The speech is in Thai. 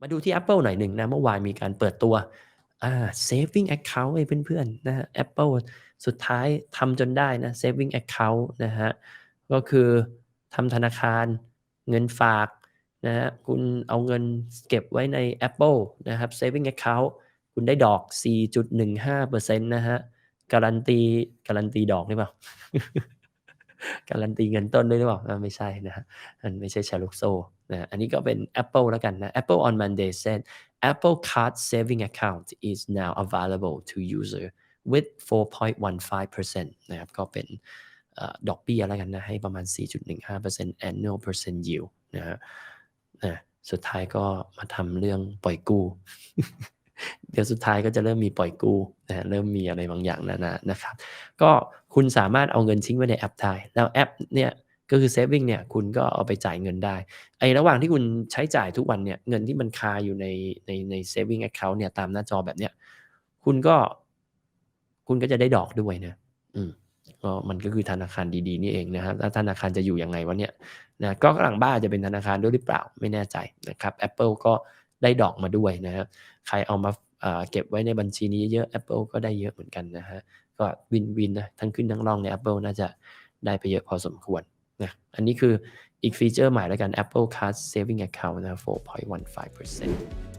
มาดูที่ Apple หน่อยหนึ่งนะเมื่อวานมีการเปิดตัวอ่า Saving Account ให้เพื่อนๆนะฮะ Apple สุดท้ายทำจนได้นะ Saving Account นะฮะก็คือทำธนาคารเงินฝากนะฮะคุณเอาเงินเก็บไว้ใน Apple นะครับ Saving Account คุณได้ดอก 4.15%นะฮะการันตีการันตีดอกหรือเปล่า การันตีเงินต้นด้วยหรือเปล่าไม่ใช่นะฮะมันไม่ใช่แชาลุกโซ่นะอันนี้ก็เป็น Apple แล้วกันนะ Apple on Monday said Apple Card saving account is now available to user with 4.15%นะครับก็เป็นอดอกเบี้ยแล้วกันนะ ให้ประมาณ 4.15% annual percent yield นะฮะนะสุดท้ายก็มาทำเรื่องปล่อยกู้ ดี๋ยวสุดท้ายก็จะเริ่มมีปล่อยกู้นะเริ่มมีอะไรบางอย่างนานานะครับ ก็คุณสามารถเอาเงินทิ้งไว้ในแอปได้แล้วแอปเนี่ยก็คือ saving เนี่ยคุณก็เอาไปจ่ายเงินได้ไอ้ระหว่างที่คุณใช้จ่ายทุกวันเนี่ยเงินที่มันคาอยู่ในในใน saving account เนี่ยตามหน้าจอแบบเนี้ยคุณก็ คุณก็จะได้ดอกด้วยนะอืมก็มันก็คือธนาคารดีๆนี่เองนะครับแล้วธนาคารจะอยู่ยังไงวะเนี่ยนะก็หลังบ้านจะเป็นธนาคารด้วยหรือเปล่าไม่แน่ใจนะครับ Apple ก็ได้ดอกมาด้วยนะครับใครเอามา เก็บไว้ในบัญชีนี้เยอะ Apple ก็ได้เยอะเหมือนกันนะฮะ ก็วินวินนะทั้งขึ้นทั้งล่องใน Apple น่าจะได้ไปเยอะพอสมควรนะอันนี้คืออีกฟีเจอร์ใหม่แล้วกัน Apple Card Saving Account นะ4.15%